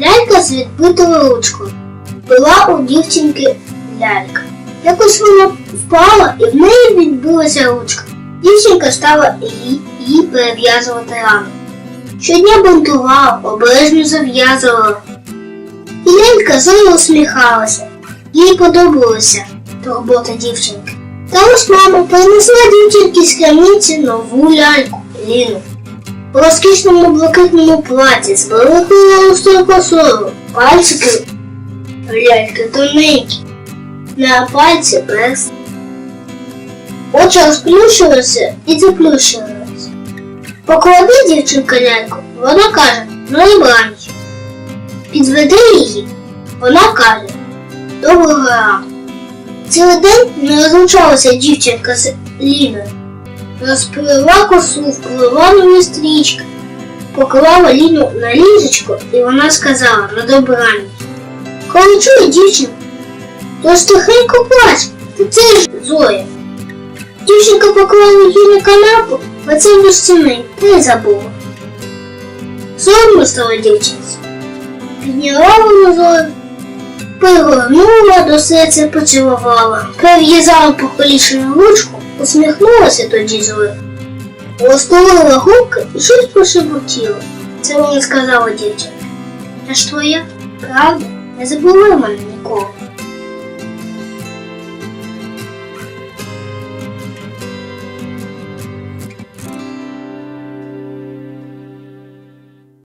Лялька з відбитою ручкою. Була у дівчинки лялька. Якось вона впала і в неї відбилася ручка. Дівчинка стала їй перев'язувати рану. Щодня бунтувала, обережно зав'язувала. І лялька знову усміхалася. Їй подобалася робота дівчинки. Та ось мама принесла дівчинці з крамниці нову ляльку Ліну. У розкішному блакитному платі з великою густою косою. Пальчики ляльки тоненькі. На пальці перст. Очі розплющилися і заплющилися. Поклади дівчинка ляльку, вона каже, ну і браніч. Підведи її, вона каже, доброго ранку. Цілий день не розлучалася дівчинка з Ліною. Розплила косу, вплила нові стрічки, поклала Ліну на ліжечко, і вона сказала на добраніч. Коли чує дівчинку, то ж тихенько плач, та це ж Зоя. Дівчинка поклала її на канапу, а це до стіни, й забула. Соромно стала дівчинці. Підняла вона Зою, пригорнула до серця поцілувала, перев'язала покалічену ручку, усміхнулася тоді злив, Розтулила губки і щось прошепотіла. Це мені сказала дівчинка. Та ж твоя, правда? Не забула мене ніколи.